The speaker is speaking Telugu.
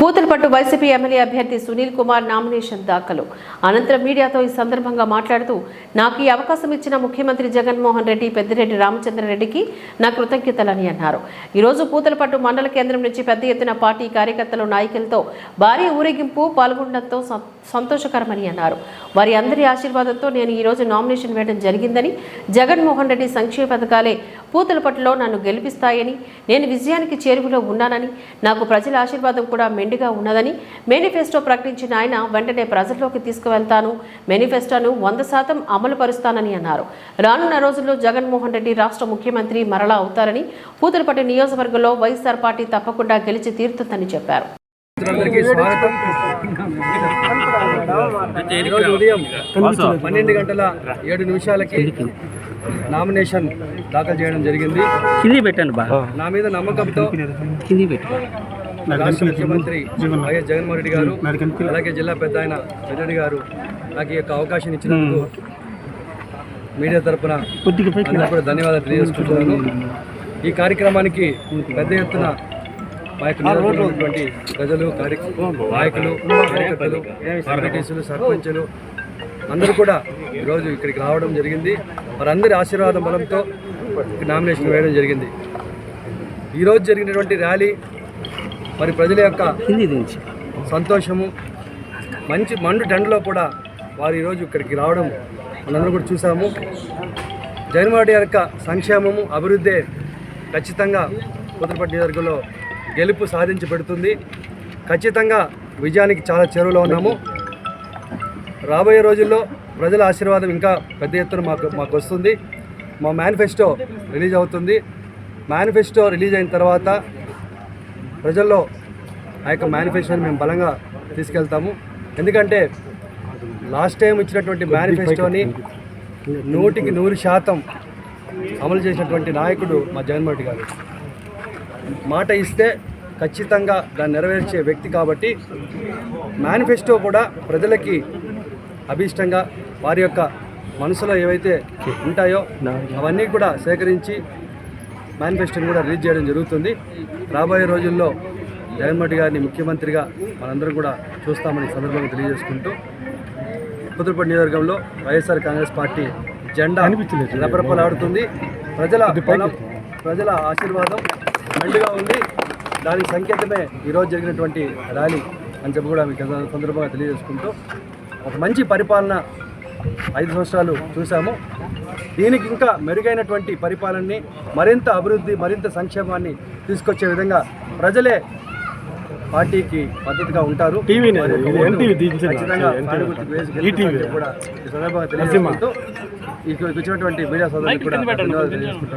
పూతలపట్టు వైసీపీ ఎమ్మెల్యే అభ్యర్థి సునీల్ కుమార్ నామినేషన్ దాఖలు. అనంతరం మీడియాతో ఈ సందర్భంగా మాట్లాడుతూ నాకు ఈ అవకాశం ఇచ్చిన ముఖ్యమంత్రి జగన్మోహన్ రెడ్డి పెద్దిరెడ్డి రామచంద్రరెడ్డికి నా కృతజ్ఞతలని అన్నారు. ఈరోజు పూతలపట్టు మండల కేంద్రం నుంచి పెద్ద ఎత్తున పార్టీ కార్యకర్తలు నాయకులతో భారీ ఊరేగింపు పాల్గొనడంతో సంతోషకరమని అన్నారు. వారి అందరి ఆశీర్వాదంతో నేను ఈరోజు నామినేషన్ వేయడం జరిగిందని జగన్మోహన్ రెడ్డి సంక్షేమ పథకాలే పూతలపట్టులో నన్ను గెలిపిస్తాయని నేను విజయానికి చేరువలో ఉన్నానని నాకు ప్రజల ఆశీర్వాదం కూడా మెండుగా ఉన్నదని మేనిఫెస్టో ప్రకటించిన ఆయన వెంటనే ప్రజల్లోకి తీసుకువెళ్తాను మేనిఫెస్టోను వంద శాతం అమలు పరుస్తానని అన్నారు. రానున్న రోజుల్లో జగన్మోహన్ రెడ్డి రాష్ట్ర ముఖ్యమంత్రి మరలా అవుతారని పూతలపట్టు నియోజకవర్గంలో వైఎస్ఆర్ పార్టీ తప్పకుండా గెలిచి తీరుతుందని చెప్పారు. ఉదయం పన్నెండు గంటల ఏడు నిమిషాలకి నామినేషన్ దాఖలు చేయడం జరిగింది. కింది పెట్టండి బా నా మీద నమ్మకంతో కింది పెట్టు రాష్ట్ర ముఖ్యమంత్రి వైఎస్ జగన్మోహన్ రెడ్డి గారు అలాగే జిల్లా పెద్ద ఆయన పెద్దరెడ్డి గారు నాకు ఈ యొక్క అవకాశం ఇచ్చినందుకు మీడియా తరపున అందరికీ కూడా ధన్యవాదాలు తెలియజేసుకుంటున్నాను. ఈ కార్యక్రమానికి పెద్ద ఎత్తున మా యొక్క ఉన్నటువంటి ప్రజలు నాయకులు కార్యకర్తలు సర్పంచులు అందరూ కూడా ఈరోజు ఇక్కడికి రావడం జరిగింది. వారందరి ఆశీర్వాదం బలంతో నామినేషన్ వేయడం జరిగింది. ఈరోజు జరిగినటువంటి ర్యాలీ మరి ప్రజల యొక్క సంతోషము మంచి మండు టెండలో కూడా వారు ఈరోజు ఇక్కడికి రావడం మనందరం కూడా చూసాము. జగన్మోహన్ యొక్క సంక్షేమము అభివృద్ధి ఖచ్చితంగా ఉత్తరపట్టు నియోజకవర్గంలో గెలుపు సాధించి పెడుతుంది ఖచ్చితంగా విజయానికి చాలా చేరువలో ఉన్నాము. రాబోయే రోజుల్లో ప్రజల ఆశీర్వాదం ఇంకా పెద్ద ఎత్తున మాకు మాకు వస్తుంది. మా మేనిఫెస్టో రిలీజ్ అవుతుంది. మేనిఫెస్టో రిలీజ్ అయిన తర్వాత ప్రజల్లో ఆ యొక్క మేనిఫెస్టోని మేము బలంగా తీసుకెళ్తాము. ఎందుకంటే లాస్ట్ టైం ఇచ్చినటువంటి మేనిఫెస్టోని నూటికి నూరు శాతం అమలు చేసినటువంటి నాయకుడు మా జగన్మోహన్ గారు. మాట ఇస్తే ఖచ్చితంగా దాన్ని నెరవేర్చే వ్యక్తి కాబట్టి మేనిఫెస్టో కూడా ప్రజలకి అభీష్టంగా వారి యొక్క మనసులో ఏవైతే ఉంటాయో అవన్నీ కూడా సేకరించి మేనిఫెస్టోని కూడా రిలీజ్ చేయడం జరుగుతుంది. రాబోయే రోజుల్లో జగన్మోహన్ గారిని ముఖ్యమంత్రిగా మనందరం కూడా చూస్తామని సందర్భంగా తెలియజేసుకుంటూ కుదురుపడి నియోజకవర్గంలో వైఎస్ఆర్ కాంగ్రెస్ పార్టీ జెండా రెపరెపలాడుతుంది. ప్రజల ప్రజల ఆశీర్వాదం మెండుగా ఉంది. దానికి సంకేతమే ఈరోజు జరిగినటువంటి ర్యాలీ అని చెప్పి కూడా మీకు సందర్భంగా తెలియజేసుకుంటూ ఒక మంచి పరిపాలన ఐదు సంవత్సరాలు చూసాము దీనికి ఇంకా మెరుగైనటువంటి పరిపాలనని మరింత అభివృద్ధి మరింత సంక్షేమాన్ని తీసుకొచ్చే విధంగా ప్రజలే పార్టీకి మద్దతుగా ఉంటారు. ఖచ్చితంగా కూడా ఈ సందర్భంగా తెలియజేసుకుంటూ ఇక్కడికి వచ్చినటువంటి మీడియా సోదరులకు కూడా